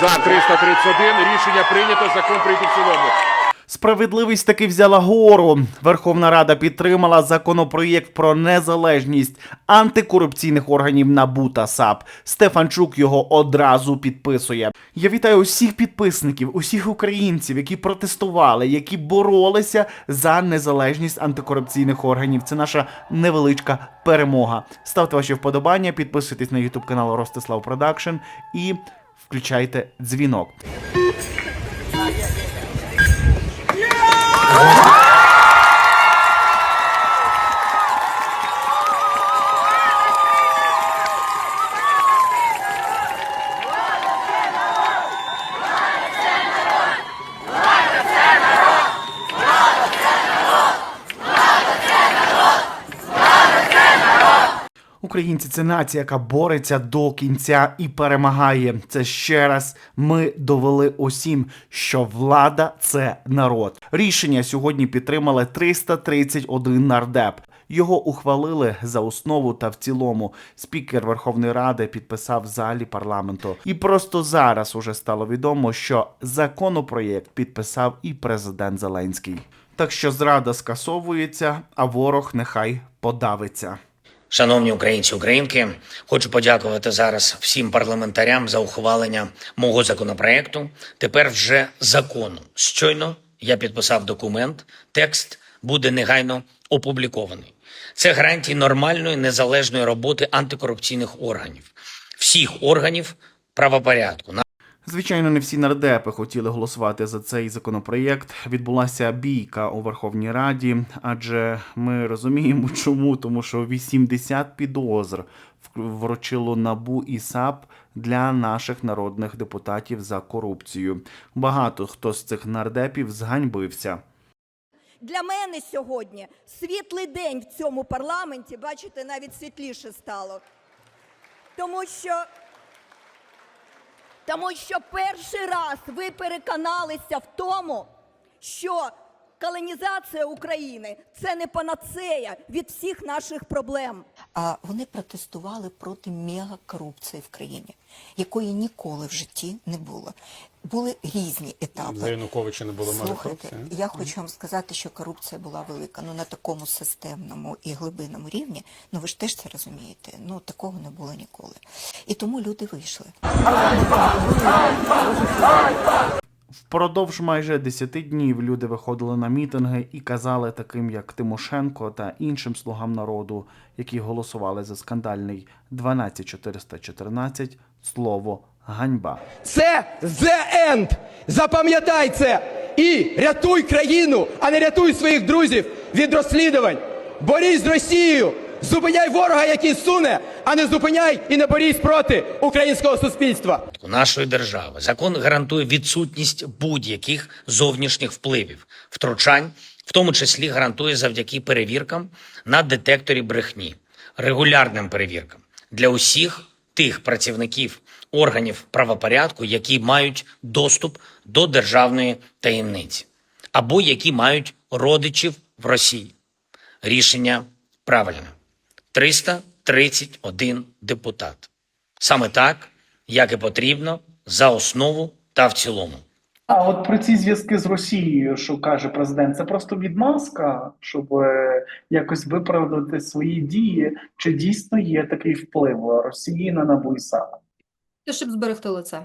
За 331 рішення прийнято. Закон прийнятий в цілому. Справедливість таки взяла гору. Верховна Рада підтримала законопроєкт про незалежність антикорупційних органів НАБУ та САП. Стефанчук його одразу підписує. Я вітаю усіх підписників, усіх українців, які протестували, які боролися за незалежність антикорупційних органів. Це наша невеличка перемога. Ставте ваші вподобання, підписуйтесь на YouTube канал Ростислав Продакшн і включайте дзвінок. Українці це нація, яка бореться до кінця і перемагає. Це ще раз ми довели усім, що влада це народ. Рішення сьогодні підтримали 331 нардеп. Його ухвалили за основу та в цілому. Спікер Верховної Ради підписав в залі парламенту. І просто зараз уже стало відомо, що законопроєкт підписав і президент Зеленський. Так що зрада скасовується, а ворог нехай подавиться. Шановні українці, українки, хочу подякувати зараз всім парламентарям за ухвалення мого законопроекту. Тепер вже закону. Щойно я підписав документ. Текст буде негайно опублікований. Це гарантії нормальної незалежної роботи антикорупційних органів, всіх органів правопорядку. Звичайно, не всі нардепи хотіли голосувати за цей законопроєкт. Відбулася бійка у Верховній Раді, адже ми розуміємо, чому, тому що 80 підозр вручило набу і САП для наших народних депутатів за корупцію. Багато хто з цих нардепів зганьбився. Для мене сьогодні світлий день в цьому парламенті, бачите, навіть світліше стало. Тому що, тому що перший раз ви переконалися в тому, що колонізація України це не панацея від всіх наших проблем. А вони протестували проти мегакорупції в країні, якої ніколи в житті не було. Були різні етапи. За Януковича не було Слухайте, мегакорупції? я хочу вам сказати, що корупція була велика. Ну на такому системному і глибинному рівні. Ну ви ж теж це розумієте. Ну такого не було ніколи. І тому люди вийшли. Впродовж майже 10 днів люди виходили на мітинги і казали таким, як Тимошенко та іншим слугам народу, які голосували за скандальний 12414, слово ганьба. Це the end! Запам'ятай це! І рятуй країну, а не рятуй своїх друзів від розслідувань. Борись з Росією! Зупиняй ворога, який суне, а не зупиняй і не борись проти українського суспільства. У нашої держави. Закон гарантує відсутність будь-яких зовнішніх впливів, втручань, в тому числі гарантує завдяки перевіркам на детекторі брехні, регулярним перевіркам для усіх тих працівників органів правопорядку, які мають доступ до державної таємниці, або які мають родичів в Росії. Рішення правильне. 331 депутат. Саме так, як і потрібно, за основу та в цілому. А от про ці зв'язки з Росією, що каже президент, це просто відмазка, щоб е, якось виправдати свої дії. Чи дійсно є такий вплив Росії на НАБУ і САП? Це щоб зберегти лице.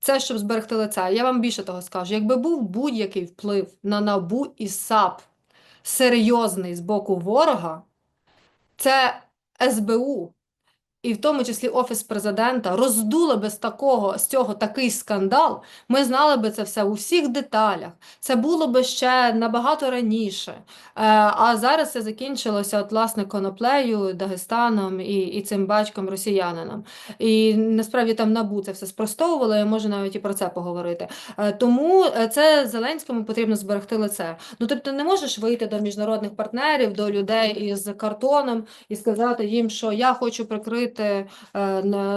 Це щоб зберегти лице. Я вам більше того скажу. Якби був будь-який вплив на НАБУ і САП серйозний з боку ворога, це СБУ, і в тому числі Офіс президента, роздули би з такого, з цього такий скандал, ми знали би це все у всіх деталях. Це було би ще набагато раніше. Е, а зараз це закінчилося, от, власне, коноплею, Дагестаном і, і цим батьком росіянином. І насправді там НАБУ це все спростовувало, я можу навіть і про це поговорити. Е, Тому е, це Зеленському потрібно зберегти лице. Ну тобто не можеш вийти до міжнародних партнерів, до людей із картоном і сказати їм, що я хочу прикрити захистити е,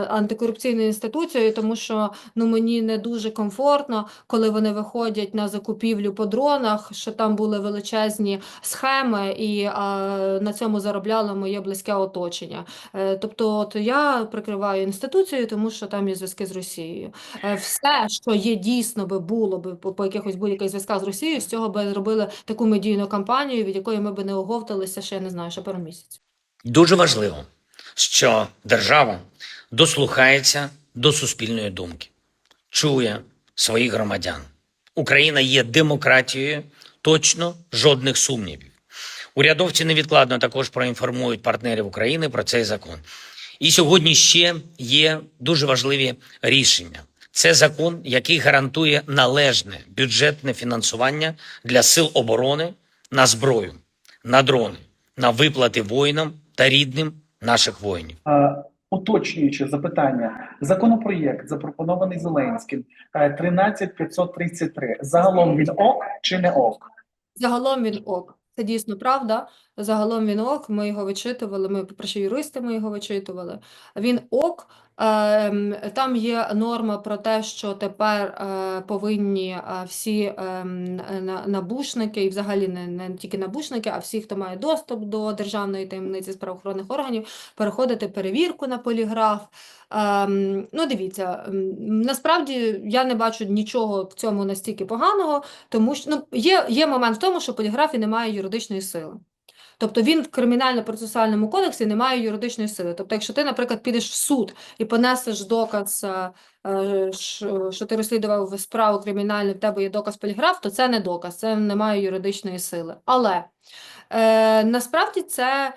антикорупційну інституцію, тому що ну мені не дуже комфортно, коли вони виходять на закупівлю по дронах, що там були величезні схеми, і на цьому заробляло моє близьке оточення. Е, тобто, от я прикриваю інституцію, тому що там є зв'язки з Росією. Е, все, що є дійсно би було би по, якихось будь-яких зв'язках з Росією, з цього би зробили таку медійну кампанію, від якої ми би не оговталися ще не знаю, ще пару місяців. Дуже важливо, що держава дослухається до суспільної думки, чує своїх громадян. Україна є демократією, точно жодних сумнівів. Урядовці невідкладно також проінформують партнерів України про цей закон. І сьогодні ще є дуже важливі рішення. Це закон, який гарантує належне бюджетне фінансування для сил оборони на зброю, на дрони, на виплати воїнам та рідним наших воїнів. Уточнюючи запитання. Законопроєкт, запропонований Зеленським, е, 13533. Загалом він ок чи не ок? Загалом він ок. Це дійсно правда. Загалом він ок. Ми його вичитували. Ми, по-перше, юристи ми його вичитували. Він ок. Ем, Там є норма про те, що тепер е, повинні е, всі набушники, і взагалі не, не тільки набушники, а всі, хто має доступ до державної таємниці з правоохоронних органів, переходити перевірку на поліграф. Ну, дивіться, насправді я не бачу нічого в цьому настільки поганого, тому що ну, є, є момент в тому, що поліграфі немає юридичної сили. Тобто він в кримінально-процесуальному кодексі не має юридичної сили. Тобто, якщо ти, наприклад, підеш в суд і понесеш доказ, е, що ти розслідував справу кримінальну, в тебе є доказ поліграф, то це не доказ, це не має юридичної сили. Але е, насправді це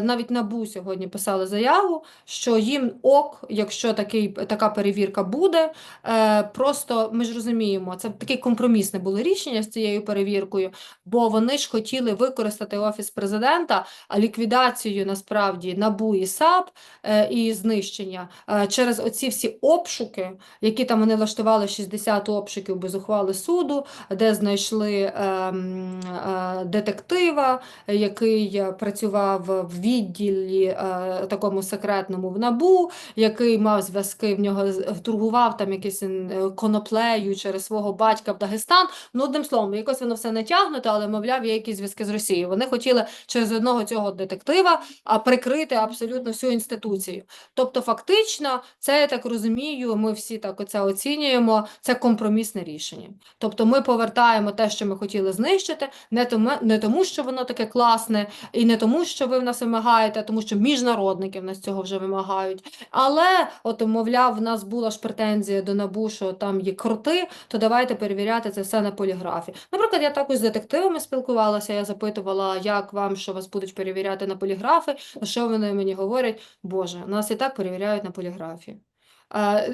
навіть НАБУ сьогодні писали заяву, що їм ок, якщо такий, така перевірка буде. Е, просто ми ж розуміємо, це таке компромісне було рішення з цією перевіркою, бо вони ж хотіли використати офіс президента, а ліквідацію насправді НАБУ і САП е, і знищення е, через оці всі обшуки, які там вони влаштували 60 обшуків без ухвали суду, де знайшли ем, е, детектива, який е, працював в відділі е, такому секретному в НАБУ, який мав зв'язки в нього торгував там якийсь е, коноплею через свого батька в Дагестан. Ну, одним словом, якось воно все натягнуто, але мовляв, є якісь зв'язки з Росією. Вони хотіли через одного цього детектива а, прикрити абсолютно всю інституцію. Тобто, фактично, це я так розумію, ми всі так оце оцінюємо. Це компромісне рішення. Тобто, ми повертаємо те, що ми хотіли знищити, не тому, не тому, що воно таке класне, і не тому, що ви нас вимагаєте, тому що міжнародники в нас цього вже вимагають. Але, от, мовляв, в нас була ж претензія до НАБУ, що там є крути, то давайте перевіряти це все на поліграфі. Наприклад, я також з детективами спілкувалася, я запитувала, як вам, що вас будуть перевіряти на поліграфи, а що вони мені говорять, Боже, нас і так перевіряють на поліграфі.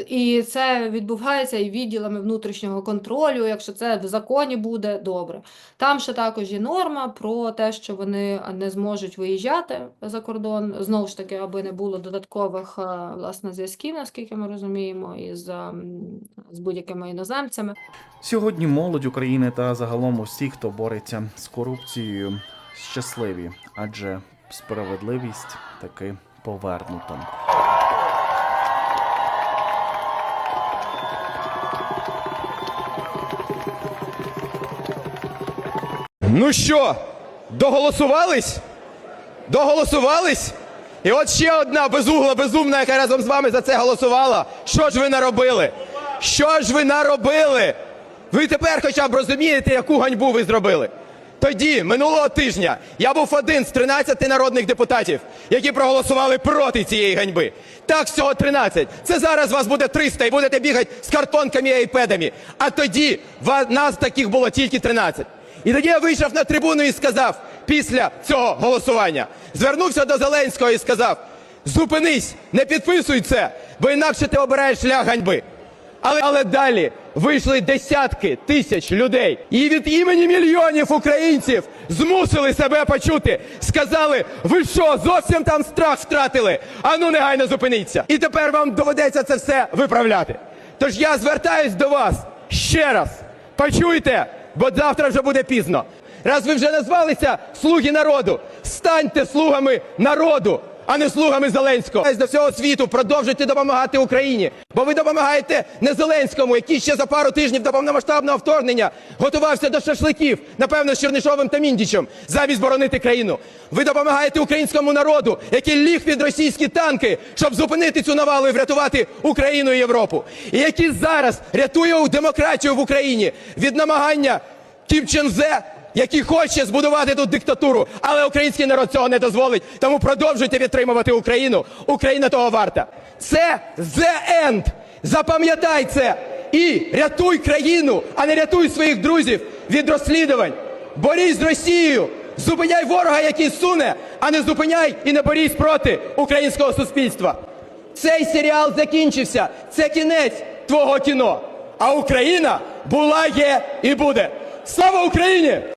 І це відбувається і відділами внутрішнього контролю. Якщо це в законі буде, добре. Там ще також є норма про те, що вони не зможуть виїжджати за кордон. Знову ж таки, аби не було додаткових власне зв'язків, наскільки ми розуміємо, із з будь-якими іноземцями. Сьогодні молодь України та загалом усі, хто бореться з корупцією, щасливі, адже справедливість таки повернута. Ну що, доголосувались? Доголосувались? І от ще одна безугла, безумна, яка разом з вами за це голосувала. Що ж ви наробили? Що ж ви наробили? Ви тепер хоча б розумієте, яку ганьбу ви зробили? Тоді, минулого тижня, я був один з 13 народних депутатів, які проголосували проти цієї ганьби. Так, всього 13. Це зараз вас буде 300 і будете бігати з картонками і айпедами. А тоді нас таких було тільки 13. І тоді я вийшов на трибуну і сказав після цього голосування, звернувся до Зеленського і сказав: зупинись, не підписуй це, бо інакше ти обираєш шлях ганьби. Але, але далі вийшли десятки тисяч людей, і від імені мільйонів українців змусили себе почути. Сказали: ви що, зовсім там страх втратили? Ану, негайно зупиніться. І тепер вам доведеться це все виправляти. Тож я звертаюсь до вас ще раз. Почуйте, бо завтра вже буде пізно. Раз ви вже назвалися слуги народу, станьте слугами народу, а не слугами Зеленського. До всього світу продовжуйте допомагати Україні, бо ви допомагаєте не Зеленському, який ще за пару тижнів до повномасштабного вторгнення готувався до шашликів, напевно, з Чернишовим та Міндічем, замість боронити країну. Ви допомагаєте українському народу, який ліг під російські танки, щоб зупинити цю навалу і врятувати Україну і Європу. І який зараз рятує демократію в Україні від намагання Кім Чен Зе, який хоче збудувати тут диктатуру, але український народ цього не дозволить. Тому продовжуйте підтримувати Україну. Україна того варта. Це the end. Запам'ятай це і рятуй країну, а не рятуй своїх друзів від розслідувань. Борись з Росією. Зупиняй ворога, який суне, а не зупиняй і не борись проти українського суспільства. Цей серіал закінчився. Це кінець твого кіно. А Україна була, є і буде. Слава Україні!